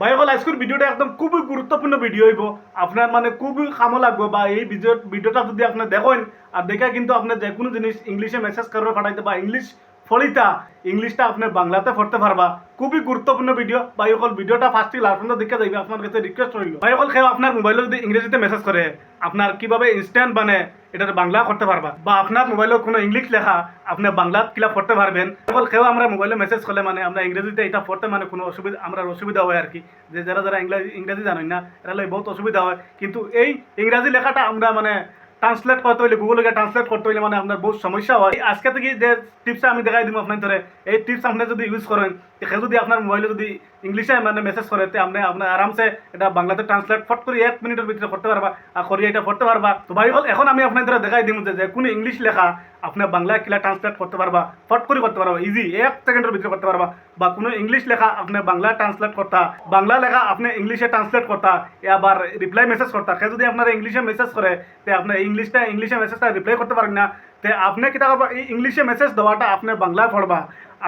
ভাইসকল আজকের ভিডিওটা একদম খুবই গুরুত্বপূর্ণ ভিডিও হইব। আপনার মানে খুবই কামো লাগবে বা এই ভিডিও ভিডিওটা যদি আপনি দেখেন আর দেখা কিন্তু আপনি যে কোনো জিনিস ইংলিশে মেসেজ করবে পাঠাইতে বা ইংলিশ ফলিতা, ইংলিশটা আপনি বাংলাতে পড়তে পারবা। খুবই গুরুত্বপূর্ণ ভিডিও ভাইসকল ভিডিওটা ফার্স্টে লাস্ট পর্যন্ত দেখে যাইবে। আপনার কাছে রিকোয়েস্ট রইল। ভাইসকল খেয়ে আপনার মোবাইলে যদি ইংরেজিতে মেসেজ করে, আপনার কীভাবে ইনস্ট্যান্ট মানে এটা বাংলা করতে পারবা? বা আপনার মোবাইলে কোনো ইংলিশ লেখা, আপনি বাংলা কিলা পড়তে পারবেন। কেবল কেউ আমরা মোবাইলে মেসেজ করলে মানে আমরা ইংরেজিতে এটা পড়তে মানে কোনো অসুবিধা, আমরা অসুবিধা হয় আর কি। যে যারা যারা ইংরেজি ইংরেজি জানেন না, এরা বহুত অসুবিধা হয়। কিন্তু এই ইংরাজি লেখাটা আমরা মানে ট্রান্সলেট করতে হইলে গুগলে ট্রান্সলেট করতে হইলে মানে আপনার বহুত সমস্যা হয়। আজকে থেকে যে টিপস আমি দেখাই দিব আপনার ধরে এই টিপস আপনি যদি ইউজ করেন যদি আপনার মোবাইলে যদি ইংলিশে মানে মেসেজ করে, তে আপনি আপনার আরামসে এটা বাংলাতে ট্রান্সলেট ফট করে এক মিনিটের ভিতরে করতে পারবা আর করিয়ে এটা পড়তে পারবা। তো ভাই হল এখন আমি আপনার ধরে দেখাই দিব যে কোনো ইংলিশ লেখা আপনি বাংলায় কিলা ট্রান্সলেট করতে পারবা, ফট করে করতে পারবা ইজি এক সেকেন্ডের ভিতরে করতে পারবা। বা কোনো ইংলিশ লেখা আপনি বাংলা ট্রান্সলেট করতা, বাংলা লেখা আপনি ইংলিশে ট্রান্সলেট করতা আবার রিপ্লাই মেসেজ করতা। সে যদি আপনার ইংলিশে মেসেজ করে, তে আপনি ইংলিশটা ইংলিশে মেসেজটা রিপ্লাই করতে পারেন না। তে আপনি কিতা করবা এই ইংলিশে মেসেজ দেওয়াটা আপনি বাংলায় পড়বা।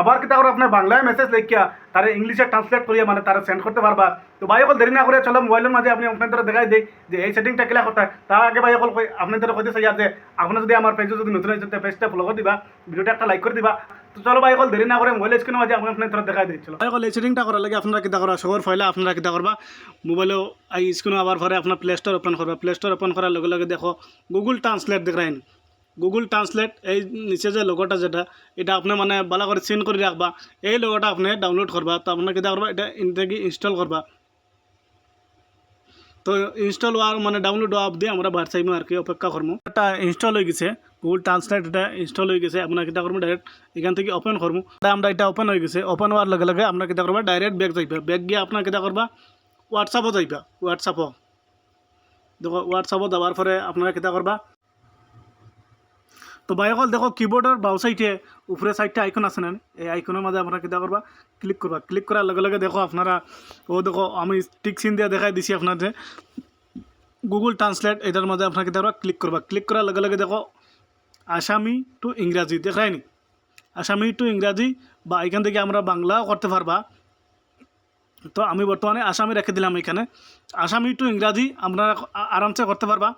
আবার কিতা করে আপনি বাংলায় মেসেজ লিখিয়া তারা ইংলিশে ট্রান্সলেট করিয়া মানে তারা সেন্ড করতে পারবা। তো ভাই অকল দেরি না করে চলো মোবাইলের মাঝে আপনি আপনাদের দেখাই দিই যে এই সেটিংটা কিলা কথা তার আগে ভাই অকল আপনাদের কইতে চাই যে আপনার যদি আমার পেজে যদি নতুন হয়েছে পেজটা ফলো করে দিবা। ভিডিওটা একটা লাইক করে দিবা। তো চলো ভাই, অকল দেরি না করে মোবাইল স্ক্রিনের মাঝে আপনি আপনাদের দেখাই দিই চলো ভাই, অকল এই সেটিংটা করার লাগে আপনারা কিতা করা সবার ফাইলে আপনারা কিতা করবা। মোবাইলেও এই স্ক্রিনে আবার পরে আপনার প্লে স্টোর ওপেন করবা। প্লে স্টোর ওপেন করার লগে লগে দেখো গুগল ট্রান্সলেট দেখাইন গুগল ট্রান্সলেট এই নিচে যে লোগোটা যেটা, এটা আপনি মানে ভালো করে সিন করে রাখবা। এই লোগোটা আপনি ডাউনলোড করবা। তো আপনার কিতা করবা, এটা ইনস্টল করবা। তো ইনস্টল হওয়ার মানে ডাউনলোড হওয়া অবধি আমরা বার চাইব আর কি অপেক্ষা করব এটা ইনস্টল হয়ে গেছে গুগল ট্রান্সলেট এটা ইনস্টল হয়ে গেছে আপনার কিতা করব ডাইরেক্ট এখান থেকে ওপেন করব এটা আমরা এটা ওপেন হয়ে গেছে ওপেন হওয়ার লগে লগে আপনার কিতা করবা ডাইরেক্ট ব্যাগ যাইবা ব্যাগ গিয়ে আপনার কিতা করবা হোয়াটসঅ্যাপও যাইবা হোয়াটসঅ্যাপও দেখো হোয়াটসঅ্যাপও দেওয়ার পরে আপনারা কিতা করবা তো বাইকল দেখো কিবোর্ডের বাউ সাইডে উপরে সাইডটা আইকন আছে না? এই আইকনের মাঝে আপনারা কিতা করবা ক্লিক করবা ক্লিক করার লগে লগে দেখো আপনারা ও দেখো, আমি টিক চিন দিয়ে দেখাই দিছি আপনাদের গুগল ট্রান্সলেট এটার মাঝে আপনারা কিতা করবা ক্লিক করবা ক্লিক করার লগে লগে দেখো আসামি টু ইংরাজি দেখায়নি আসামি টু ইংরাজি বা এখান থেকে আমরা বাংলাও করতে পারবা। তো আমি বর্তমানে আসামি রেখে দিলাম এখানে আসামি টু ইংরাজি আমরা আরামসে করতে পারবা।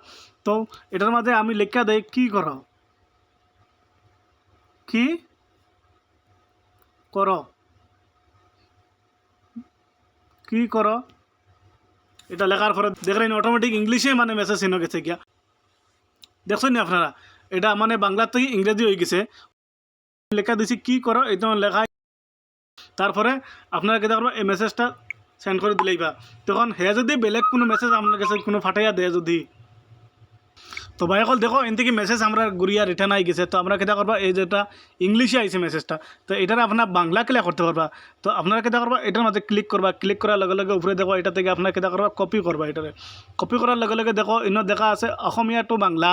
তো এটার মাঝে আমি লেখা দেয় কী করো কি? কর। কি কর? এটা লেখার পরে দেখলেন অটোমেটিক ইংলিশে মানে মেসেজ চিনো গেছে গিয়া। দেখছেন নি আপনারা? এটা মানে বাংলা থেকে ইংরেজি হয়ে গেছে। লেখা দিছি কি করো এটা লেখা তারপরে আপনারা কেটা এই মেসেজটা সেন্ড করে দিলেই বা তখন হে যদি বেলেগ কোনো মেসেজ আপনার কাছে কোনো ফাটাইয়া দেয় যদি। তো ভাই, অকল দেখো এন থেকে মেসেজ আমরা ঘুরিয়া রিটার্ন আই গেছে। তো আমরা কেটা করবা এই যেটা ইংলিশে আইছে মেসেজটা তো এটার আপনার বাংলা ক্লিয়ার করতে পারবা তো আপনারা কেটা করবা এটার মধ্যে ক্লিক করবা ক্লিক করার লগে লগে উপরে দেখো, এটা থেকে আপনার কেটা করবা কপি করবা এটারে কপি করার লগে লগে দেখো, ইনো দেখা আছে অসমীয়া টু বাংলা।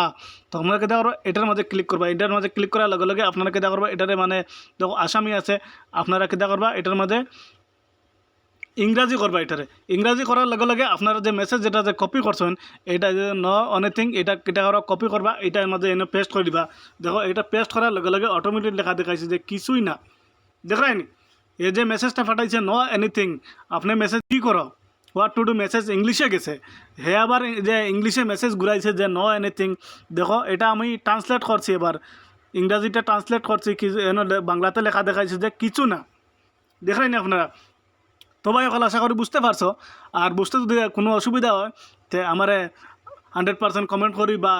তো আপনারা কেটা করবা এটার মধ্যে ক্লিক করবা এটার মধ্যে ক্লিক করার লগে লগে আপনারা কেটা করবা এটারে মানে দেখো আসামি আছে। আপনারা কেটা করবা এটার মধ্যে ইংরাজি করবা এটারে। ইংরাজি করার লগে লগে আপনারা যে মেসেজ যেটা যে কপি করছেন, এটা যে ন অনেথিং এটা এটা করা কপি করবা, এটার মধ্যে এনে পেস্ট করে দিবা। দেখো, এটা পেস্ট করার লগে লগে অটোমেটিক লেখা দেখাইছে যে কিছুই না। দেখায়নি এই যে মেসেজটা ফাটাইছে ন এনিথিং আপনি মেসেজ কী করো? হোয়াট টু ডু মেসেজ ইংলিশে গেছে। হে আবার যে ইংলিশে মেসেজ ঘুরাইছে যে ন এনিথিং দেখো, এটা আমি ট্রান্সলেট করছি এবার। ইংরাজিটা ট্রান্সলেট করছি, কি বাংলাতে লেখা দেখাইছে যে কিছু না। দেখায়নি আপনারা? তো ভাই আশা করি বুঝতে পারছ। আর বুঝতে যদি কোনো অসুবিধা হয়, তে আমারে হান্ড্রেড পার্সেন্ট কমেন্ট করি বা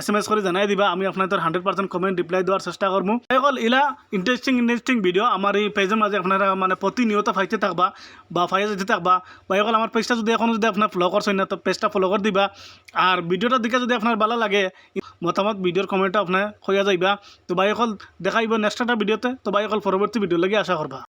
এস এম এস করে জানাই দিবা। আমি আপনাদের হান্ড্রেড পার্সেন্ট কমেন্ট রিপ্লাই দেওয়ার চেষ্টা করব অকল ইলা ইন্টারেস্টিং ইন্টারেস্টিং ভিডিও আমার এই পেজের মাঝে আপনারা মানে প্রতিনিয়ত ফাইতে থাকবা বা ফাইতে যেতে থাকবা। বা অকল আমার পেজটা যদি এখনও যদি আপনার ফলো করছেন না তো পেজটা ফলো করে দিবা। আর ভিডিওটার দিকে যদি আপনার ভালো লাগে, মতামত, ভিডিওর কমেন্টও আপনার হইয়া যাইবা। তো ভাই অকল দেখাইব নেক্সট একটা ভিডিওতে তো ভাই অকল পরবর্তী ভিডিও লাগে আশা করবা।